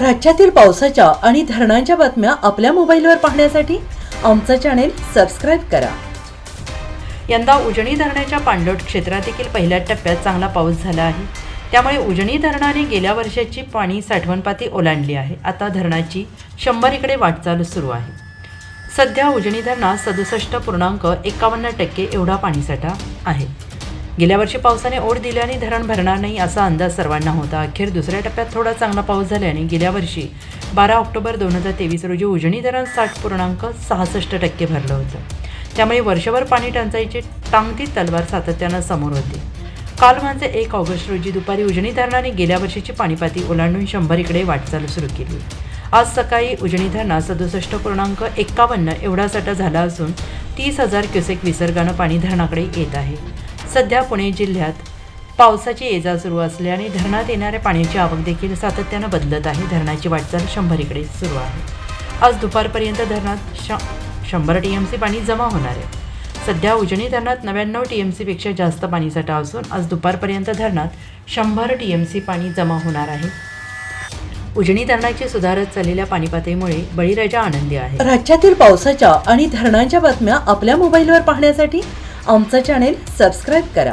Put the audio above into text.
राज्यातील पावसाच्या आणि धरणांच्या बातम्या आपल्या मोबाईलवर पाहण्यासाठी आमचं चॅनेल सबस्क्राईब करा. यंदा उजनी धरणाच्या पाणलोट क्षेत्रात देखील पहिल्या टप्प्यात चांगला पाऊस झाला आहे. त्यामुळे उजनी धरणाने गेल्या वर्षाची पाणी साठवण पाती ओलांडली आहे. आता धरणाची शंभर इकडे वाटचाल सुरू आहे. सध्या उजनी धरणात सदुसष्ट पूर्णांक एकावन्न टक्के एवढा पाणीसाठा आहे. गेल्या वर्षी पावसाने ओढ दिल्याने धरण भरणार नाही असा अंदाज सर्वांना होता. अखेर दुसऱ्या टप्प्यात थोडा चांगला पाऊस झाल्याने गेल्या वर्षी बारा ऑक्टोबर दोन हजार तेवीस रोजी उजनी धरण साठ पूर्णांक सहासष्ट टक्के भरलं होतं. त्यामुळे वर्षभर पाणी टंचाईची टांगती तलवार सातत्यानं समोर होती. काल म्हणजे एक ऑगस्ट रोजी दुपारी उजनी धरणाने गेल्या वर्षीची पाणीपाती ओलांडून शंभर इकडे वाटचाल सुरू केली. आज सकाळी उजनी धरणात सदुसष्ट पूर्णांक एकावन्न एवढा साठा झाला असून तीस हजार क्युसेक विसर्गानं पाणी धरणाकडे येत आहे. सध्या पुणे जिल्ह्यात पावसाची ये जा सुरू असल्याने धरणात येणाऱ्या पाण्याची आवक देखील सातत्यानं बदलत आहे. धरणाची वाटचाल शंभरीकडे सुरू आहे. आज दुपारपर्यंत धरणात श शंभर टी एम सी पाणी जमा होणार आहे. सध्या उजनी धरणात नव्याण्णव टी एम सीपेक्षा जास्त पाणीसाठा असून आज दुपारपर्यंत धरणात शंभर टी एम सी पाणी जमा होणार आहे. उजनी धरणाची सुधारत चाललेल्या पाणीपातळीमुळे बळीराजा आनंदी आहे. राज्यातील पावसाच्या आणि धरणांच्या बातम्या आपल्या मोबाईलवर पाहण्यासाठी आमचं चॅनेल सबस्क्राईब करा.